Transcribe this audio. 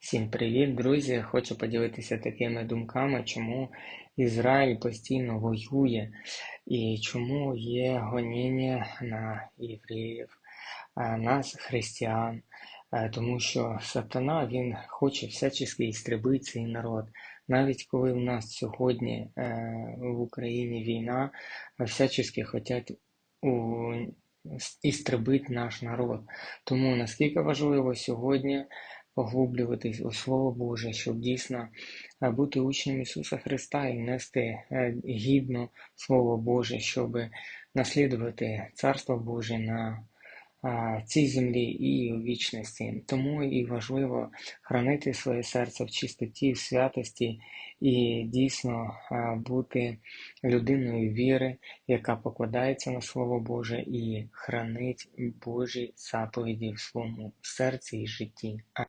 Всім привіт, друзі! Хочу поділитися такими думками, чому Ізраїль постійно воює і чому є гоніння на євреїв, нас, християн, Е, тому що сатана він хоче всячески істребити цей народ. Навіть коли в нас сьогодні е, в Україні війна, всячески хочуть у істребити наш народ. Тому наскільки важливо сьогодні поглублюватись у Слово Боже, щоб дійсно е, бути учнем Ісуса Христа і нести е, гідно Слово Боже, щоб наслідувати Царство Боже на цій землі і у вічності. Тому і важливо хранити своє серце в чистоті, в святості і дійсно бути людиною віри, яка покладається на Слово Боже і хранить Божі заповіді в своєму серці і житті.